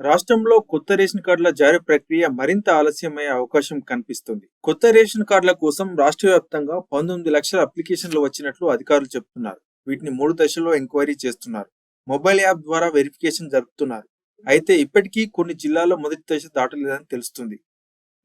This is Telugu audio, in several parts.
రాష్ట్రంలో కొత్త రేషన్ కార్డుల జారీ ప్రక్రియ మరింత ఆలస్యమయ్యే అవకాశం కనిపిస్తుంది. కొత్త రేషన్ కార్డుల కోసం రాష్ట్ర వ్యాప్తంగా పంతొమ్మిది లక్షల అప్లికేషన్లు వచ్చినట్లు అధికారులు చెబుతున్నారు. వీటిని మూడు దశల్లో ఎంక్వైరీ చేస్తున్నారు. మొబైల్ యాప్ ద్వారా వెరిఫికేషన్ జరుపుతున్నారు. అయితే ఇప్పటికీ కొన్ని జిల్లాల్లో మొదటి దశ దాటలేదని తెలుస్తుంది.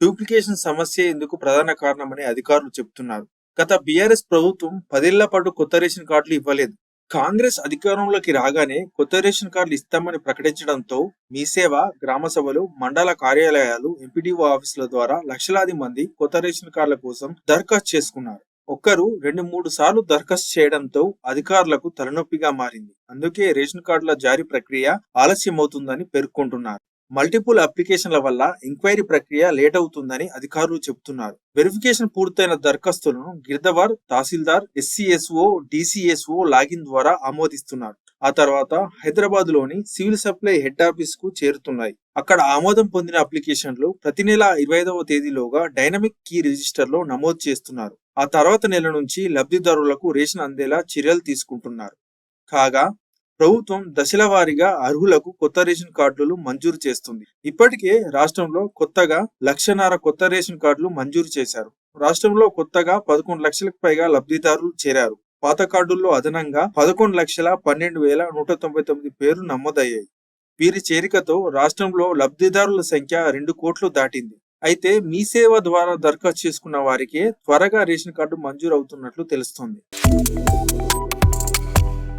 డూప్లికేషన్ సమస్య ఇందుకు ప్రధాన కారణమని అధికారులు చెబుతున్నారు. గత బీఆర్ఎస్ ప్రభుత్వం పదేళ్ళ పాటు కొత్త రేషన్ కార్డులు ఇవ్వలేదు. కాంగ్రెస్ అధికారంలోకి రాగానే కొత్త రేషన్ కార్డులు ఇస్తామని ప్రకటించడంతో మీ సేవ గ్రామ సభలు మండల కార్యాలయాలు ఎంపీడీఓ ఆఫీసుల ద్వారా లక్షలాది మంది కొత్త రేషన్ కార్డుల కోసం దరఖాస్తు చేసుకున్నారు. ఒక్కరు రెండు మూడు సార్లు దరఖాస్తు చేయడంతో అధికారులకు తలనొప్పిగా మారింది. అందుకే రేషన్ కార్డుల జారీ ప్రక్రియ ఆలస్యమవుతుందని పేర్కొంటున్నారు. మల్టిపుల్ అప్లికేషన్ల వల్ల ఎంక్వైరీ ప్రక్రియ లేట్ అవుతుందని అధికారులు చెబుతున్నారు. వెరిఫికేషన్ పూర్తయిన దరఖాస్తులను గిర్దవార్ తహసీల్దార్ ఎస్సీఎస్ఓ డిసిఎస్ఓ లాగిన్ ద్వారా ఆమోదిస్తున్నారు. ఆ తర్వాత హైదరాబాద్లోని సివిల్ సప్లై హెడ్ ఆఫీస్కు చేరుతున్నాయి. అక్కడ ఆమోదం పొందిన అప్లికేషన్లు ప్రతి నెల ఇరవై ఐదవ తేదీలోగా డైనమిక్ కీ రిజిస్టర్లో నమోదు చేస్తున్నారు. ఆ తర్వాత నెల నుంచి లబ్ధిదారులకు రేషన్ అందేలా చర్యలు తీసుకుంటున్నారు. కాగా ప్రభుత్వం దశల వారీగా అర్హులకు కొత్త రేషన్ కార్డులు మంజూరు చేస్తుంది. ఇప్పటికే రాష్ట్రంలో కొత్తగా లక్షన్నర కొత్త రేషన్ కార్డులు మంజూరు చేశారు. రాష్ట్రంలో కొత్తగా పదకొండు లక్షలకు పైగా లబ్ధిదారులు చేరారు. పాత కార్డుల్లో అదనంగా పదకొండు లక్షల పన్నెండు వేల నూట తొంభై తొమ్మిది పేర్లు నమోదయ్యాయి. వీరి చేరికతో రాష్ట్రంలో లబ్ధిదారుల సంఖ్య రెండు కోట్లు దాటింది. అయితే మీ సేవ ద్వారా దరఖాస్తు చేసుకున్న వారికి త్వరగా రేషన్ కార్డు మంజూరు అవుతున్నట్లు తెలుస్తోంది.